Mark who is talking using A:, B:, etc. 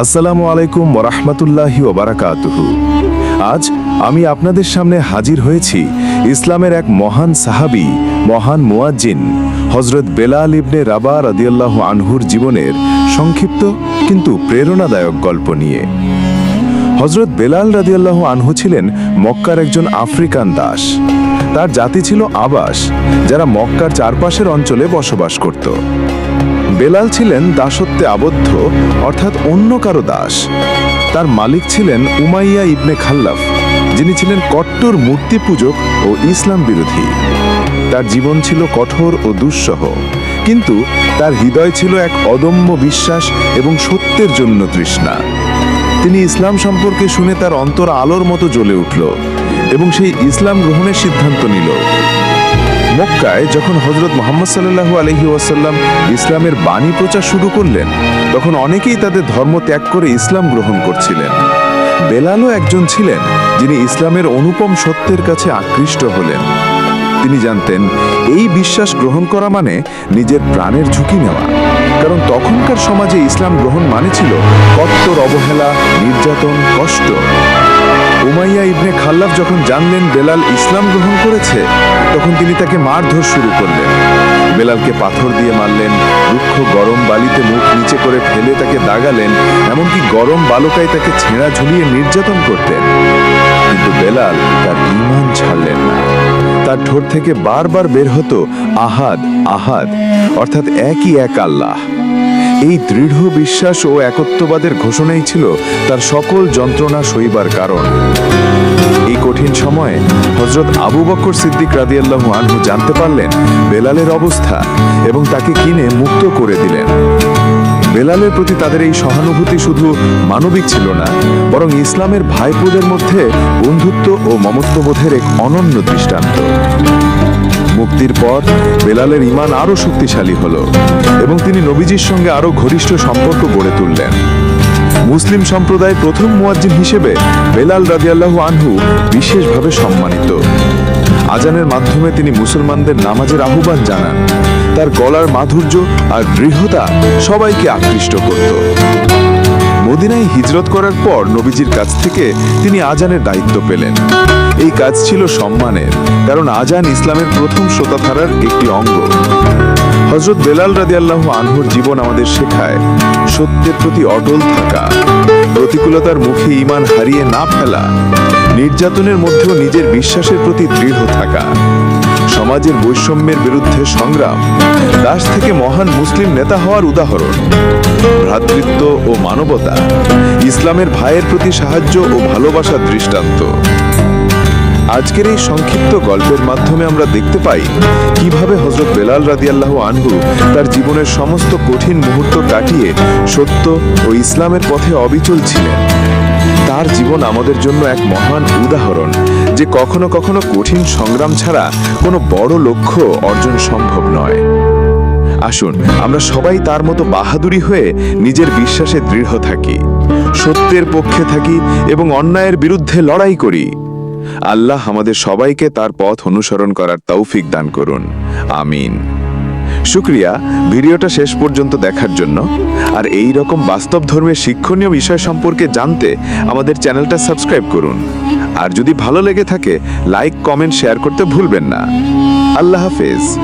A: আসসালামু আলাইকুম ওরহমতুল্লাহি ওবারাকাতুহু। আজ আমি আপনাদের সামনে হাজির হয়েছি ইসলামের এক মহান সাহাবী, মহান মুয়াজ্জিন হজরত বেলাল ইবনে রাবা রাদিয়াল্লাহু আনহুর জীবনের সংক্ষিপ্ত কিন্তু প্রেরণাদায়ক গল্প নিয়ে। হজরত বেলাল রাদিয়াল্লাহু আনহু ছিলেন মক্কার একজন আফ্রিকান দাস। তার জাতি ছিল আবাস, যারা মক্কার চারপাশের অঞ্চলে বসবাস করত। বেলাল ছিলেন দাসত্বে আবদ্ধ, অর্থাৎ অন্য কারও দাস। তার মালিক ছিলেন উমাইয়া ইবনে খাল্লাফ, যিনি ছিলেন কট্টর মূর্তি পূজক ও ইসলাম বিরোধী। তার জীবন ছিল কঠোর ও দুঃসহ, কিন্তু তার হৃদয় ছিল এক অদম্য বিশ্বাস এবং সত্যের জন্য তৃষ্ণা। তিনি ইসলাম সম্পর্কে শুনে তার অন্তর আলোর মতো জ্বলে উঠল এবং সেই ইসলাম গ্রহণের সিদ্ধান্ত নিল। মক্কায় যখন হজরত মোহাম্মদ সাল্লাহু আলহি ওয়াসাল্লাম ইসলামের বাণী প্রচার শুরু করলেন, তখন অনেকেই তাদের ধর্ম ত্যাগ করে ইসলাম গ্রহণ করছিলেন। বেলালও একজন ছিলেন যিনি ইসলামের অনুপম সত্যের কাছে আকৃষ্ট হলেন। তিনি জানতেন, এই বিশ্বাস গ্রহণ করা মানে নিজের প্রাণের ঝুঁকি নেওয়া। কারণ তখনকার সমাজে ইসলাম গ্রহণ মানে ছিল কট্টর অবহেলা, নির্যাতন, কষ্ট। উমাইয়া ইবনে খাল্লাফ যখন জানলেন বেলাল ইসলাম গ্রহণ করেছে, তখন তিনি তাকে মারধর শুরু করলেন। বেলালকে পাথর দিয়ে মারলেন, রুক্ষ গরম বালিতে মুখ নিচে করে ফেলে তাকে দাগালেন, এমনকি গরম বালকায় তাকে ছেঁড়া ঝুলিয়ে নির্যাতন করতেন। কিন্তু বেলাল তার ইমান ছাড়লেন না। তার ঠোঁট থেকে বারবার বের হতো আহাদ আহাদ, অর্থাৎ একই এক আল্লাহ। এই দৃঢ় বিশ্বাস ও একত্ববাদের ঘোষণাই ছিল তার সকল যন্ত্রণা সইবার কারণ। এই কঠিন সময়ে হজরত আবু বকর সিদ্দিক রাদিয়াল্লাহু আনহু জানতে পারলেন বেলালের অবস্থা এবং তাকে কিনে মুক্ত করে দিলেন। বেলালের প্রতি তাদের এই সহানুভূতি শুধু মানবিক ছিল না, বরং ইসলামের ভাইপোদের মধ্যে বন্ধুত্ব ও মমত্ববোধের এক অনন্য দৃষ্টান্ত। মুক্তির পর বেলালের ইমান আরও শক্তিশালী হল এবং তিনি নবীজির সঙ্গে আরও ঘনিষ্ঠ সম্পর্ক গড়ে তুললেন। মুসলিম সম্প্রদায় প্রথম মুয়াজ্জিন হিসেবে বেলাল রাদিয়াল্লাহু আনহু বিশেষভাবে সম্মানিত। আজানের মাধ্যমে তিনি মুসলমানদের নামাজের আহ্বান জানান। তার গলার মাধুর্য আর দৃঢ়তা সবাইকে আকৃষ্ট করত। মদিনায় হিজরত করার পর নবীজির কাছ থেকে তিনি আজানের দায়িত্ব পেলেন। এই কাজ ছিল সম্মানের, কারণ আজান ইসলামের প্রথম শ্রোতাধারার একটি অঙ্গ। হজরত বেলাল রাদিয়াল্লাহু আনহুর জীবন আমাদের শেখায়, সত্যের প্রতি অটল থাকা, প্রতিকূলতার মুখে ইমান হারিয়ে না ফেলা, নির্যাতনের মধ্যেও নিজের বিশ্বাসের প্রতি দৃঢ় থাকা, সমাজের বৈষম্যের বিরুদ্ধে সংগ্রাম, দাস থেকে মহান মুসলিম নেতা হওয়ার উদাহরণ, ভ্রাতৃত্ব ও মানবতা, ইসলামের ভাইয়ের প্রতি সাহায্য ও ভালোবাসার দৃষ্টান্ত। আজকের এই সংক্ষিপ্ত গল্পের মাধ্যমে আমরা দেখতে পাই কীভাবে হজরত বেলাল রাদিয়াল্লাহু আনহু তার জীবনের সমস্ত কঠিন মুহূর্ত কাটিয়ে সত্য ও ইসলামের পথে অবিচল ছিলেন। তার জীবন আমাদের জন্য এক মহান উদাহরণ যে কখনো কখনো কঠিন সংগ্রাম ছাড়া কোনো বড় লক্ষ্য অর্জন সম্ভব নয়। আসুন, আমরা সবাই তার মতো বাহাদুরি হয়ে নিজের বিশ্বাসে দৃঢ় থাকি, সত্যের পক্ষে থাকি এবং অন্যায়ের বিরুদ্ধে লড়াই করি। আল্লাহ আমাদের সবাইকে তার পথ অনুসরণ করার তৌফিক দান করুন। আমিন। শুক্রিয়া, ভিডিওটা শেষ পর্যন্ত দেখার জন্য। আর এই রকম বাস্তব ধর্মের শিক্ষণীয় বিষয় সম্পর্কে জানতে আমাদের চ্যানেলটা সাবস্ক্রাইব করুন। আর যদি ভালো লেগে থাকে, লাইক, কমেন্ট, শেয়ার করতে ভুলবেন না। আল্লাহ হাফেজ।